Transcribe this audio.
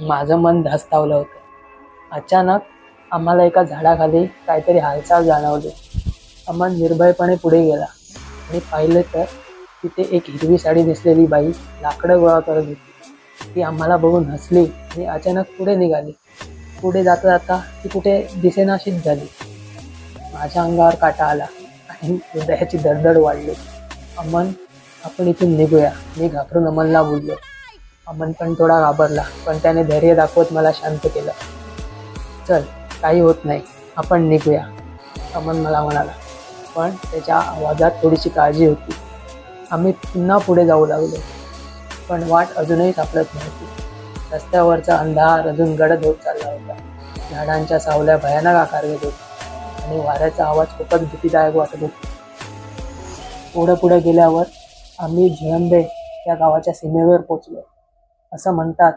माझं मन धास्तावलं होतं. अचानक आम्हाला एका झाडाखाली काहीतरी हालचाल जाणवली. अमन निर्भयपणे पुढे गेला. आणि पाहिलं तर तिथे एक हिरवी साडी नेसलेली बाई लाकडं गोळा करत होती. ती आम्हाला बघून हसली आणि अचानक पुढे निघाली. पुढे जाता जाता ती कुठे दिसेनाशीच झाली. माझ्या अंगावर काटा आला आणि हृदयाची दडदड वाढली. अमन आपण इथून निघूया. मी घाबरून अमनला बोललो. अमन पण थोडा घाबरला पण त्याने धैर्य दाखवत मला शांत केलं. चल काही होत नाही आपण निघूया अमन मला म्हणाला. पण त्याच्या आवाजात थोडीशी काळजी होती. आम्ही पुन्हा पुढे जाऊ लागलो पण वाट अजूनही सापडत नव्हती. रस्त्यावरचा अंधार अजून गडद होत चालला होता. झाडांच्या सावल्या भयानक आकार घेत होत्या आणि वाऱ्याचा आवाज खूपच भीतीदायक वाटत होता. पुढे पुढे गेल्यावर आम्ही झुळंबे या गावाच्या सीमेवर पोचलो असं म्हणतात.